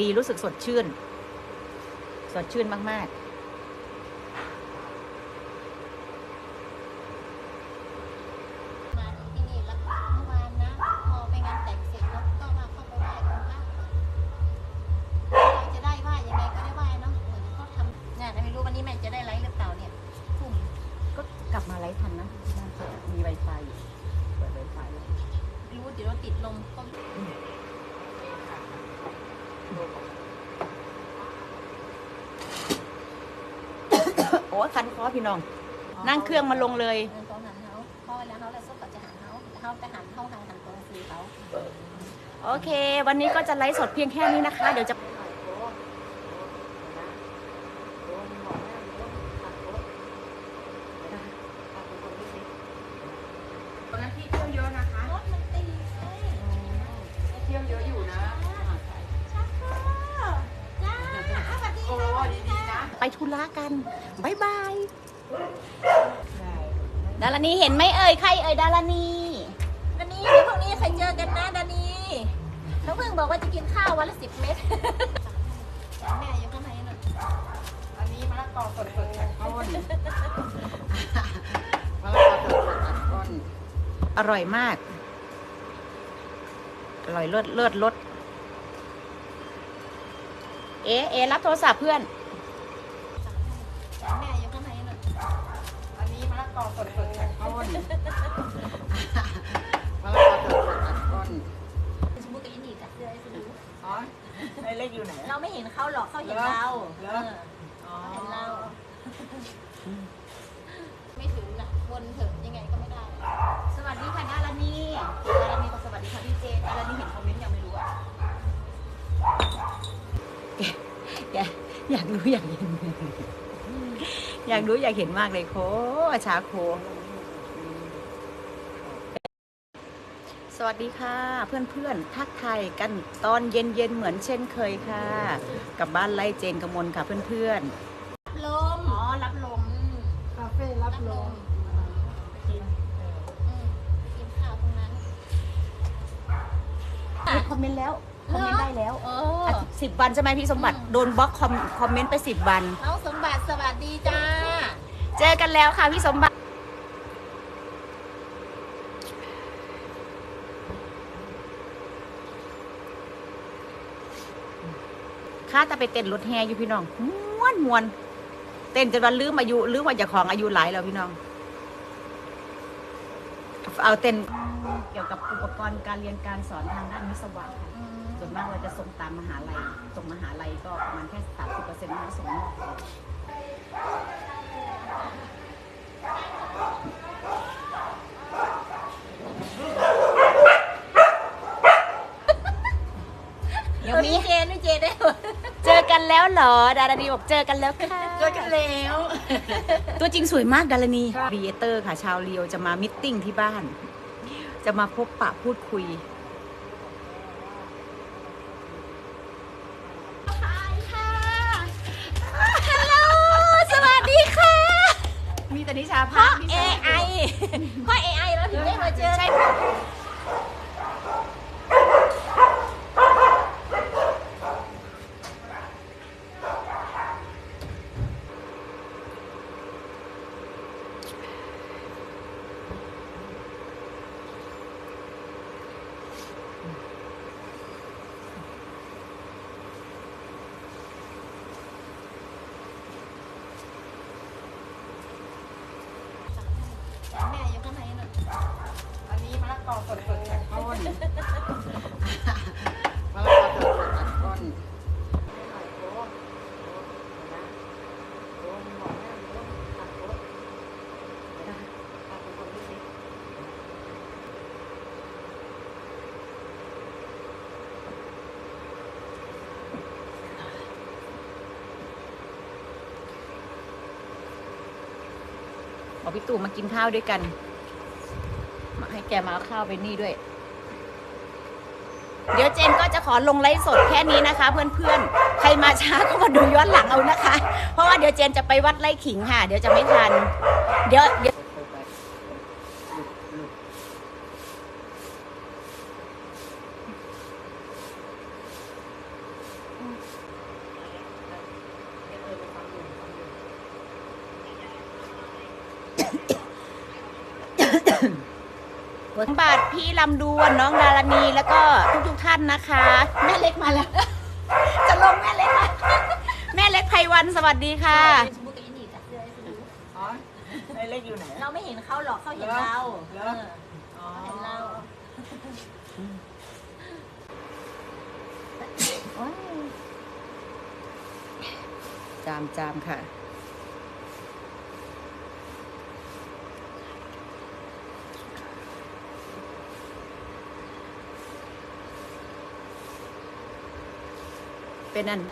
ดีรู้สึกสดชื่น สดชื่นมากม โอ้คันคอพี่น้อง นั่งเครื่องมาลงเลยเงินตรงหันเขาเพราะเวลาเขาแล้วซุปก็จะหันเขาเขาไปหันเข้าทางหันตรงสีเขา โอเค วันนี้ก็จะไลฟ์สดเพียงแค่นี้นะคะ เดี๋ยวจะ ธุระกันบายบายดารานีเห็นไหมเอ่ยใครเอ่ยดารานีดานีเดี๋ยวพรุ่งนี้ใครเจอกันนะดานีน้องเพิ่งบอกว่าจะกินข้าววันละสิบเม็ดแม่อยู่ข้างในน่ะอันนี้มะละกอสดๆจากต้นมะละกอสดๆจากต้นอร่อยมาก อร่อยเลิศเลิศรสเอ๊ะเอ๊ะรับโทรศัพท์เพื่อน กอสดๆจากต้นมะละกอสดๆจากต้นสมมติกับอินี่กับเสื้อไอ้สมูอ๋อไอ้เล็กอยู่ไหนเราไม่เห็นเขาหรอกเขาเห็นเราเหรเออออ๋อเขาเห็นเราไม่ถึงน่ะวนเถอะยังไงก็ไม่ได้ สวัสดีค่ะดารานีดารานีก็สวัสดีค่ะพี่เจดารานีเห็นคอมเมนต์ยังไม่รู้อะแกอยากรู้อยากเห็น อยากรู้อยากเห็นมากเลยโคชาโค สวัสดีค่ะ เพื่อนๆ ทักทายกันตอนเย็นๆ เหมือนเช่นเคยค่ะ กับบ้านไล่เจนกมลค่ะเพื่อนลมๆอ๋อรับลมคาเฟ่รับลมอืมกินข้าวตรงนั้นคอมเมนต์แล้วคอมเมนต์ได้แล้วเออสิบวันใช่ไหมพี่สมบัติโดนบล็อกคอมคอมเมนต์ไปสิบวันน้องสมบัติ สวัสดีจ้า เจอกันแล้วค่ะพี่สมบัติ ข้าจะไปเต้นรถแฮอยู่พี่น้องม้วนมวน เต้นจนวันลืมอายุลืมว่าเจะของอายุหลายแล้วพี่น้อง เอาเต้นเกี่ยวกับอุปกรณ์การเรียนการสอนทางด้านวิศวะค่ะส่วนมากเราจะส่งตามมหาลัย ส่งมหาลัยก็ประมาณแค่สามสิบเปอร์เซ็นต์นะส่งนอก เดี๋ยว วัน มี นี้เจนไม่เจนได้หมด เจอกันแล้ว เหรอ ดารณีบอกเจอกันแล้วค่ะ เจอกันแล้ว ตัวจริงสวยมากดารณีครีเอเตอร์ค่ะชาวเรียวจะมามิทติ้งที่บ้าน จะมาพบปะพูดคุยฮัลโหลสวัสดีค่ะมีแต่นิชาเพพัราะก AI เพราะ AI เราถึงได้มาเจอ ใช่แม่อยู่ข้างในน่ะ อันนี้มะละก อสดๆจากต้นมะละกอสดๆจากต้นบอพี่ตู่มากินข้าวด้วยกัน แกมาเอาข้าวไปนี่ด้วย เดี๋ยวเจนก็จะขอลงไลฟ์สดแค่นี้นะคะ เพื่อนๆ ใครมาช้าก็มาดูย้อนหลังเอานะคะ เพราะว่าเดี๋ยวเจนจะไปวัดไล่ขิงค่ะ เดี๋ยวจะไม่ทัน เดี๋ยวเดี๋ยว บาทพี่ลำดวนน้องดารณีแล้วก็ทุกๆท่านนะคะ แม่เล็กมาแล้ว จะลงแม่เล็กมาแม่เล็กไพวันสวัสดีค่ะสมมุติกับอินี่กับเสื้อไอ้สมมุติอ๋อในเลขอยู่ไหนเราไม่เห็นเขาหรอกเขาเห็นเราเหรเออออ๋อเขาเห็นเราจามจามค่ะ เป็นอัน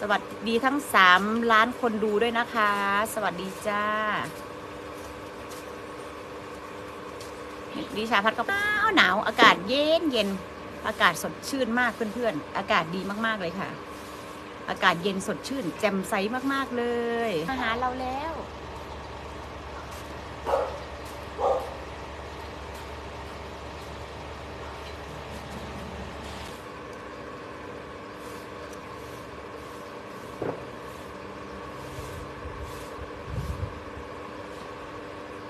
สวัสดีทั้งสามล้านคนดูด้วยนะคะ สวัสดีจ้าดิชาพัดก็หนาวหนาวอากาศเย็นเย็นอากาศสดชื่นมากเพื่อนๆ อากาศดีมากๆเลยค่ะ อากาศเย็นสดชื่น แจ่มใสมากๆเลย มาหาเราแล้ว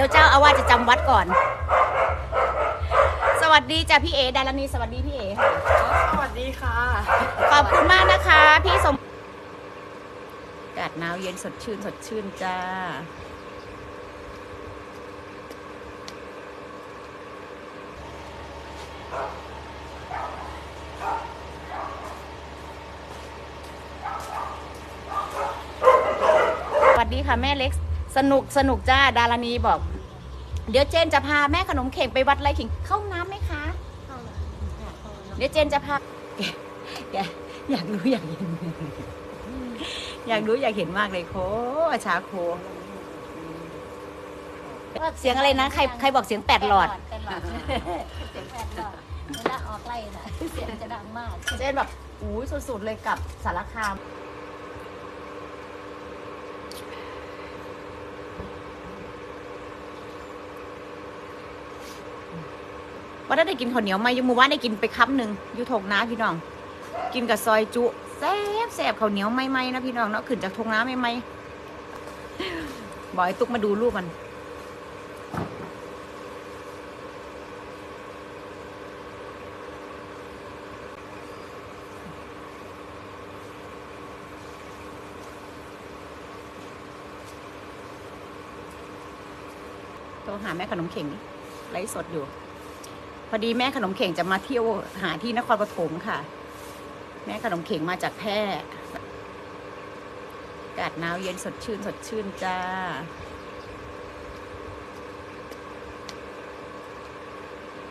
ดี๋ยวเจ้าอาวาสจะจำวัดก่อน สวัสดีจ้ะพี่เอดารณีสวัสดีพี่เอค่ะสวัสดีค่ะ ขอบคุณมากนะคะ พี่สมอากาศหนาวเย็นสดชื่นสดชื่นจ้าสวัสดีค่ะแม่เล็ก สนุกสนุกจ้าดารณีบอก เดี๋ยวเจนจะพาแม่ขนมเข่งไปวัดไรขิงเข้าน้ำไหมคะเข้าเลยค่ะเข้าเลยเดี๋ยวเจนจะพาแกแกอยากรู้อยากเห็น อยากรู้อยากเห็นมากเลยโคอาชาโคเสียงอะไรนะ ใครใครบอกเสียงแปดหลอดแปดหลอดเสียงแปดหลอดเวลาออกไล่น่ะเสียงจะดังมาก เจนแบบอู้ยสุดๆเลยกับสารคาม ว่าได้กินข้าวเหนียวไหมยังมือว่าได้กินไปคับหนึ่งยูทงน้าพี่น้อง กินกับซอยจุแซ่บแซ่บข้าวเหนียวไม่ไหมนะพี่น้องเนาะขึ้นจากทงน้ำไม่ไหมบอกไอตุ๊กมาดูรูปมันโทรหาแม่ขนมเข่งไลฟ์สดอยู่ พอดีแม่ขนมเข่งจะมาเที่ยวหาที่นครปฐมค่ะ แม่ขนมเข่งมาจากแพร่อากาศหนาวเย็นสดชื่น สดชื่นจ้า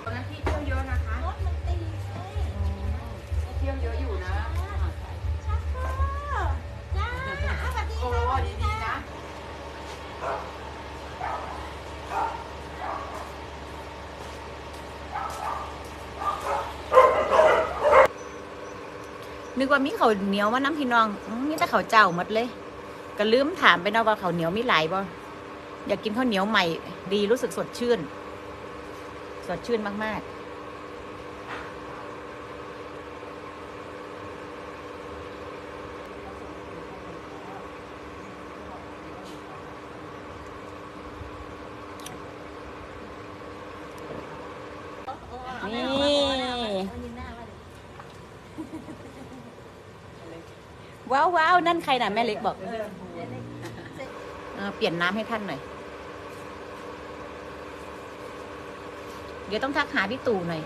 ตอนนั้นที่เที่ยวเยอะนะคะรถมันตีเอ้ยเที่ยวเยอะอยู่นะชักค่ะจ้าสวัสดีโอ้ค่ะ นึกว่ามีข้าเหนียวว่าน้ำพี่น้องอื้อมีแต่ข้าเจ้าหมดเลย ก็ลืมถามไปนะว่าเขาเหนียวมีหลายบ่อยากกินข้าวเหนียวใหม่ดีรู้สึกสดชื่น สดชื่นมาก ๆนี่ ว้าวว้าวนั่นใครน่ะแม่เล็กบอกเออเปลี่ยนน้ำให้ท่านหน่อย เดี๋ยวต้องทักหาพี่ตู่หน่อย